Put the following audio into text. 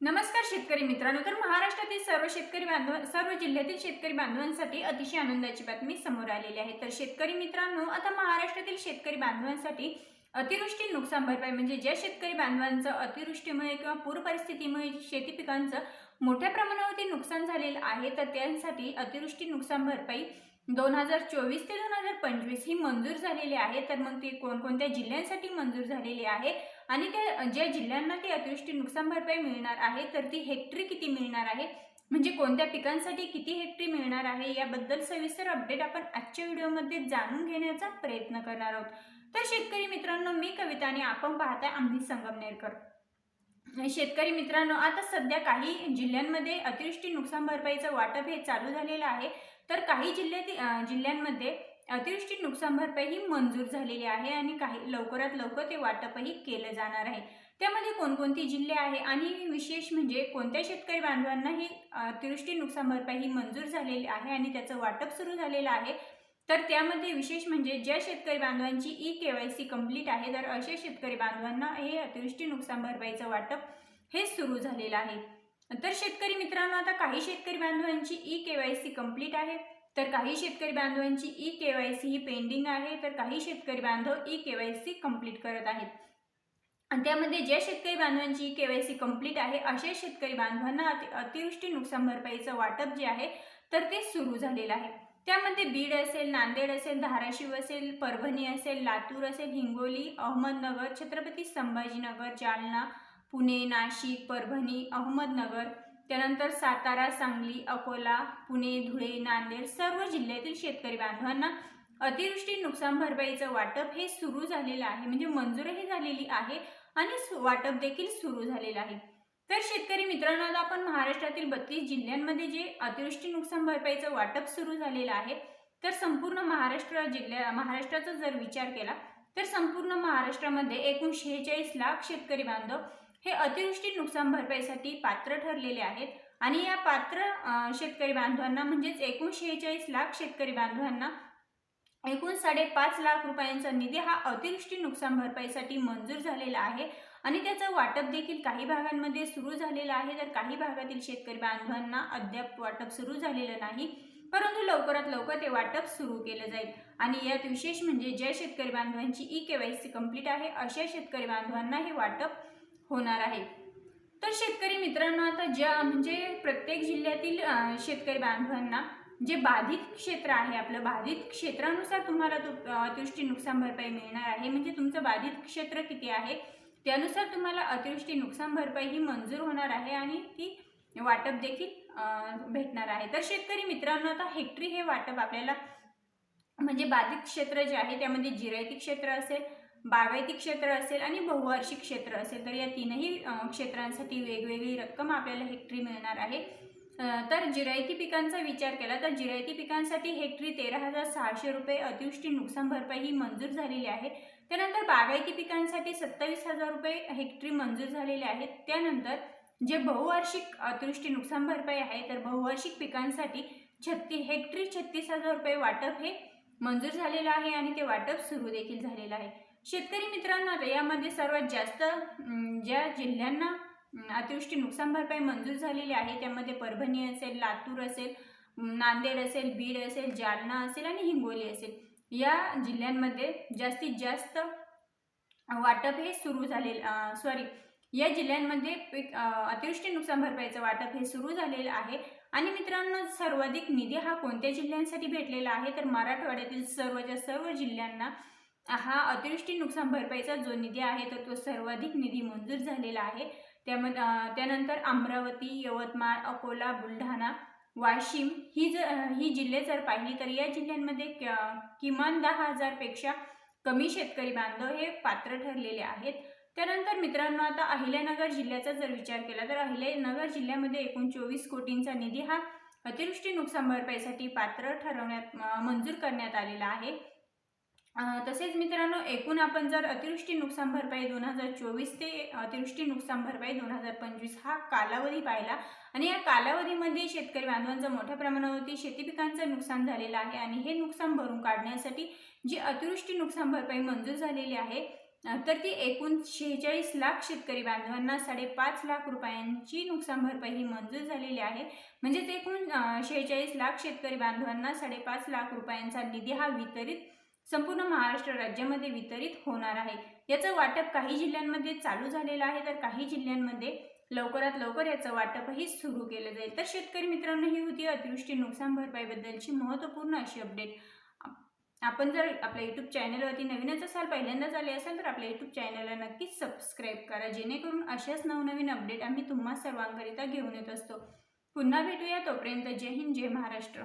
नमस्कार शेतकरी मित्रांनो. तर महाराष्ट्रातील सर्व शेतकरी बांधव सर्व जिल्ह्यातील शेतकरी बांधवांसाठी अतिशय आनंदाची बातमी समोर आलेली आहे. तर शेतकरी मित्रांनो आता महाराष्ट्रातील शेतकरी बांधवांसाठी अतिवृष्टी नुकसान भरपाई म्हणजे ज्या शेतकरी बांधवांचं अतिवृष्टीमुळे किंवा पूर परिस्थितीमुळे शेती पिकांचं मोठ्या प्रमाणावरती नुकसान झालेलं आहे तर त्यांसाठी अतिवृष्टी नुकसान भरपाई दोन हजार चोवीस ते दोन हजार पंचवीस ही मंजूर झालेली आहे. तर मग ती कोणकोणत्या जिल्ह्यांसाठी मंजूर झालेली आहे? आणि त्या ज्या जिल्ह्यांना ती अतिवृष्टी नुकसान भरपाई मिळणार आहे तर ती हेक्टरी किती मिळणार आहे? म्हणजे कोणत्या पिकांसाठी किती हेक्टरी मिळणार आहे? याबद्दल सविस्तर अपडेट आपण आजच्या व्हिडिओमध्ये जाणून घेण्याचा प्रयत्न करणार आहोत. तर शेतकरी मित्रांनो मी कविता आणि आपण पाहताय आम्ही संगमनेरकर शेतकरी मित्रांनो आता सध्या काही जिल्ह्यांमध्ये अतिवृष्टी नुकसान भरपाईचं वाटप हे चालू झालेलं आहे. तर काही जिल्ह्यातील जिल्ह्यांमध्ये अतिवृष्टी नुकसान भरपाई मंजूर झालेली आहे आणि काही लवकरात लवकर ते वाटपही केलं जाणार आहे. त्यामध्ये कोणकोणती जिल्हे आहे आणि विशेष म्हणजे कोणत्या शेतकरी बांधवांना ही अतिवृष्टी नुकसान भरपाई ही मंजूर झालेली आहे आणि त्याचं वाटप सुरू झालेलं आहे? तर त्यामध्ये विशेष म्हणजे ज्या शेतकरी बांधवांची E K Y C complete आहे तर अशा शेतकरी बांधवांना हे अतिवृष्टी नुकसान भरपाईचं वाटप हे सुरू झालेलं आहे. तर शेतकरी मित्रांनो आता काही शेतकरी बांधवांची E K Y C complete आहे. तर काही शेतकरी बांधवांची ई के वाय सी ही पेंडिंग आहे. तर काही शेतकरी बांधव E K Y C complete करत आहेत. आणि त्यामध्ये ज्या शेतकरी बांधवांची E K Y C complete आहे अशा शेतकरी बांधवांना अति अतिवृष्टी नुकसान भरपाईचं वाटप जे आहे तर ते सुरू झालेलं आहे. त्यामध्ये बीड असेल नांदेड असेल धाराशिव असेल परभणी असेल लातूर असेल हिंगोली अहमदनगर छत्रपती संभाजीनगर जालना पुणे नाशिक परभणी अहमदनगर त्यानंतर सातारा सांगली अकोला पुणे धुळे नांदेड सर्व जिल्ह्यातील शेतकरी बांधवांना अतिवृष्टी नुकसान भरपाईचं वाटप हे सुरू झालेलं आहे. म्हणजे मंजूरही झालेली आहे आणि वाटप देखील सुरू झालेलं आहे. तर शेतकरी मित्रांनो आता आपण महाराष्ट्रातील बत्तीस जिल्ह्यांमध्ये जे अतिवृष्टी नुकसान भरपाईचं वाटप सुरू झालेलं आहे तर संपूर्ण महाराष्ट्र जिल्ह्या महाराष्ट्राचा जर विचार केला तर संपूर्ण महाराष्ट्रामध्ये एकूण शेहेचाळीस लाख शेतकरी बांधव हे अतिवृष्टी नुकसान भरपाईसाठी पात्र ठरलेले आहेत. आणि या पात्र शेतकरी बांधवांना म्हणजेच एकूण शेहेचाळीस लाख शेतकरी बांधवांना एकूण साडेपाच लाख रुपयांचा निधी हा अतिवृष्टी नुकसान भरपाईसाठी मंजूर झालेला आहे. आणि त्याचं वाटप देखील काही भागांमध्ये सुरू झालेलं आहे. तर काही भागातील शेतकरी बांधवांना अद्याप वाटप सुरू झालेलं नाही. परंतु लवकरात लवकर ते वाटप सुरू केलं जाईल. आणि यात विशेष म्हणजे ज्या शेतकरी बांधवांची E K Y C complete आहे अशा शेतकरी बांधवांना हे वाटप होणार आहे. तर शेतकरी मित्रांनो आता ज्या म्हणजे प्रत्येक जिल्ह्यातील शेतकरी बांधवांना जे बाधित क्षेत्र आहे आपलं बाधित क्षेत्रानुसार तुम्हाला तु अतिवृष्टी नुकसान भरपाई मिळणार आहे. म्हणजे तुमचं बाधित क्षेत्र किती आहे त्यानुसार तुम्हाला अतिवृष्टी नुकसान भरपाई ही मंजूर होणार आहे आणि ती वाटप देखील भेटणार आहे. तर शेतकरी मित्रांनो आता हेक्टरी हे वाटप आपल्याला म्हणजे बाधित क्षेत्र जे आहे त्यामध्ये जिरायती क्षेत्र असेल बागायती क्षेत्र असेल आणि बहुवार्षिक क्षेत्र असेल तर या तीनही क्षेत्रांसाठी वेगवेगळी रक्कम आपल्याला हेक्टरी मिळणार आहे. तर जिरायती पिकांचा विचार केला तर जिरायती पिकांसाठी हेक्टरी तेरा हजार सहाशे रुपये अतिवृष्टी नुकसान भरपाई ही मंजूर झालेली आहे. त्यानंतर बागायती पिकांसाठी सत्तावीस हजार रुपये हेक्टरी मंजूर झालेले आहेत त्यानंतर जे बहुवार्षिक अतिवृष्टी नुकसान भरपाई आहे तर बहुवार्षिक पिकांसाठी छत्ती हेक्टरी छत्तीस हजार रुपये वाटप हे मंजूर झालेलं आहे आणि ते वाटप सुरू देखील झालेलं आहे. शेतकरी मित्रांनो आता यामध्ये सर्वात जास्त ज्या जिल्ह्यांना अतिवृष्टी नुकसान भरपाई मंजूर झालेली आहे त्यामध्ये परभणी असेल लातूर असेल नांदेड असेल बीड असेल जालना असेल आणि हिंगोली असेल. या जिल्ह्यांमध्ये जास्तीत जास्त वाटप हे सुरू झालेलं सॉरी या जिल्ह्यांमध्ये पीक अतिवृष्टी नुकसान भरपाईचं वाटप हे सुरू झालेलं आहे. आणि मित्रांनो सर्वाधिक निधी हा कोणत्या जिल्ह्यांसाठी भेटलेला आहे? तर मराठवाड्यातील सर्वच्या सर्व जिल्ह्यांना हा अतिवृष्टी नुकसान भरपाईचा जो निधी आहे तर तो सर्वाधिक निधी मंजूर झालेला आहे. त्यामध्ये त्यानंतर अमरावती यवतमाळ अकोला बुलढाणा वाशिम ही ज ही जिल्हे जर पाहिली तर या जिल्ह्यांमध्ये क- किमान दहा हजारपेक्षा कमी शेतकरी बांधव हे पात्र ठरलेले आहेत. त्यानंतर मित्रांनो आता अहिल्यानगर जिल्ह्याचा जर विचार केला तर अहिल्यानगर जिल्ह्यामध्ये एकूण चोवीस कोटींचा निधी हा अतिवृष्टी नुकसान भरपाईसाठी पात्र ठरवण्यात मंजूर करण्यात आलेला आहे. तसेच मित्रांनो एकूण आपण जर अतिवृष्टी नुकसान भरपाई दोन हजार चोवीस ते अतिवृष्टी नुकसान भरपाई दोन हजार पंचवीस हा कालावधी पाहिला आणि या कालावधीमध्ये शेतकरी बांधवांचं मोठ्या प्रमाणावरती शेती पिकांचं नुकसान झालेलं आहे आणि हे नुकसान भरून काढण्यासाठी जी अतिवृष्टी नुकसान भरपाई मंजूर झालेली आहे तर ती एकूण शेहेचाळीस लाख शेतकरी बांधवांना साडेपाच लाख रुपयांची नुकसान भरपाई ही मंजूर झालेली आहे. म्हणजेच एकूण शेहेचाळीस लाख शेतकरी बांधवांना साडेपाच लाख रुपयांचा निधी हा वितरित संपूर्ण महाराष्ट्र राज्यामध्ये वितरित होणार आहे. याचं वाटप काही जिल्ह्यांमध्ये चालू झालेलं आहे तर काही जिल्ह्यांमध्ये लवकरात लवकर याचं वाटपही सुरू केलं जाईल. तर शेतकरी मित्रांनो ही होती अतिवृष्टी नुकसान भरपाईबद्दलची महत्त्वपूर्ण अशी अपडेट आपण जर आपल्या यूट्यूब चॅनलवरती नवीनच असाल पहिल्यांदाच आले असाल तर आपल्या यूट्यूब चॅनलला नक्कीच सबस्क्राईब करा. जेणेकरून अशाच नवनवीन अपडेट आम्ही तुम्हा सर्वांकरिता घेऊन येत असतो. पुन्हा भेटूया तोपर्यंत जय हिंद जय महाराष्ट्र.